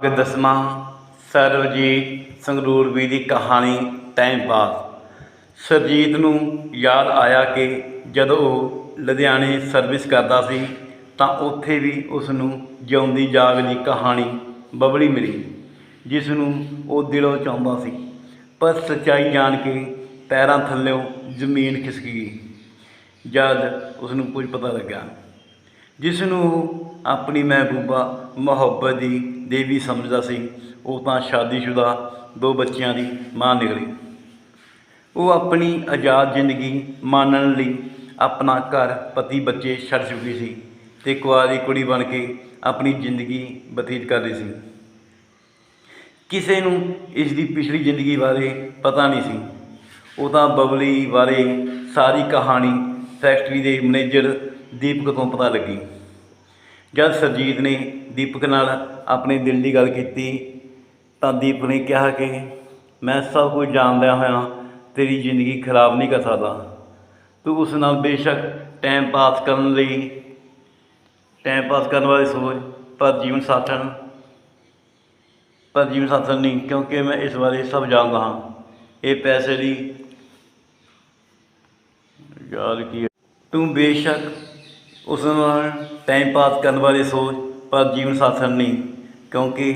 ਕਿ ਦਸਵਾਂ ਸਰਬਜੀਤ ਸੰਗਰੂਰਵੀ ਦੀ ਕਹਾਣੀ ਟਾਈਮ ਪਾਸ ਸਰਜੀਤ ਨੂੰ ਯਾਦ ਆਇਆ ਕਿ ਜਦੋਂ ਉਹ ਲੁਧਿਆਣੇ ਸਰਵਿਸ ਕਰਦਾ ਸੀ, ਤਾਂ ਉੱਥੇ ਵੀ ਉਸ ਨੂੰ ਜਿਉਂਦੀ ਜਾਗਦੀ ਕਹਾਣੀ ਬਬਲੀ ਮਿਲੀ, ਜਿਸ ਨੂੰ ਉਹ ਦਿਲੋਂ ਚਾਹੁੰਦਾ ਸੀ। ਪਰ ਸੱਚਾਈ ਜਾਣ ਕੇ ਪੈਰਾਂ ਥੱਲਿਓਂ ਜ਼ਮੀਨ ਖਿਸਕ ਗਈ। ਜਦ ਉਸ ਨੂੰ ਕੁਝ ਪਤਾ ਲੱਗਾ ਜਿਸ ਨੂੰ ਉਹ ਆਪਣੀ ਮਹਿਬੂਬਾ ਮੁਹੱਬਤ ਦੀ ਦੇਵੀ ਸਮਝਦਾ ਸੀ। ਉਹ ਤਾਂ ਸ਼ਾਦੀशुदा ਦੋ ਬੱਚਿਆਂ ਦੀ ਮਾਂ ਨਿਕਲੀ। ਉਹ ਆਪਣੀ ਆਜ਼ਾਦ ਜ਼ਿੰਦਗੀ ਮਾਣਨ ਲਈ ਆਪਣਾ ਘਰ ਪਤੀ ਬੱਚੇ ਛੱਡ ਚੁੱਕੀ ਸੀ ਤੇ ਕੁਆਰੀ ਕੁੜੀ ਬਣ ਕੇ ਆਪਣੀ ਜ਼ਿੰਦਗੀ ਬਤੀਤ ਕਰ ਰਹੀ ਸੀ। ਕਿਸੇ ਨੂੰ ਇਸ ਦੀ ਪਿਛਲੀ ਜ਼ਿੰਦਗੀ ਬਾਰੇ ਪਤਾ ਨਹੀਂ ਸੀ। ਉਹ ਤਾਂ ਬਬਲੀ ਬਾਰੇ ਸਾਰੀ ਕਹਾਣੀ ਫੈਕਟਰੀ ਦੇ ਮੈਨੇਜਰ ਦੀਪਕ ਤੋਂ ਪਤਾ ਲੱਗੀ। ਜਦ ਸਰਜੀਤ ਨੇ ਦੀਪਕ ਨਾਲ ਆਪਣੇ ਦਿਲ ਦੀ ਗੱਲ ਕੀਤੀ, ਤਾਂ ਦੀਪਕ ਨੇ ਕਿਹਾ ਕਿ ਮੈਂ ਸਭ ਕੁਝ ਜਾਣਦਿਆਂ ਹੋਇਆ ਤੇਰੀ ਜ਼ਿੰਦਗੀ ਖਰਾਬ ਨਹੀਂ ਕਰ ਸਕਦਾ ਤੂੰ ਉਸ ਨਾਲ ਬੇਸ਼ੱਕ ਟਾਈਮ ਪਾਸ ਕਰਨ ਲਈ ਟਾਈਮ ਪਾਸ ਕਰਨ ਵਾਲੀ ਸੋਚ ਪਰ ਜੀਵਨ ਸਾਥਣ, ਪਰ ਜੀਵਨ ਸਾਥਣ ਨਹੀਂ, ਕਿਉਂਕਿ ਮੈਂ ਇਸ ਬਾਰੇ ਸਭ ਜਾਣਦਾ ਹਾਂ ਇਹ ਪੈਸੇ ਦੀ ਯਾਦ ਕੀ ਹੈ? ਤੂੰ ਬੇਸ਼ੱਕ ਉਸ ਨਾਲ ਟਾਈਮ ਪਾਸ ਕਰਨ ਬਾਰੇ ਸੋਚ ਪਰ ਜੀਵਨ ਸਾਥਣ ਨਹੀਂ ਕਿਉਂਕਿ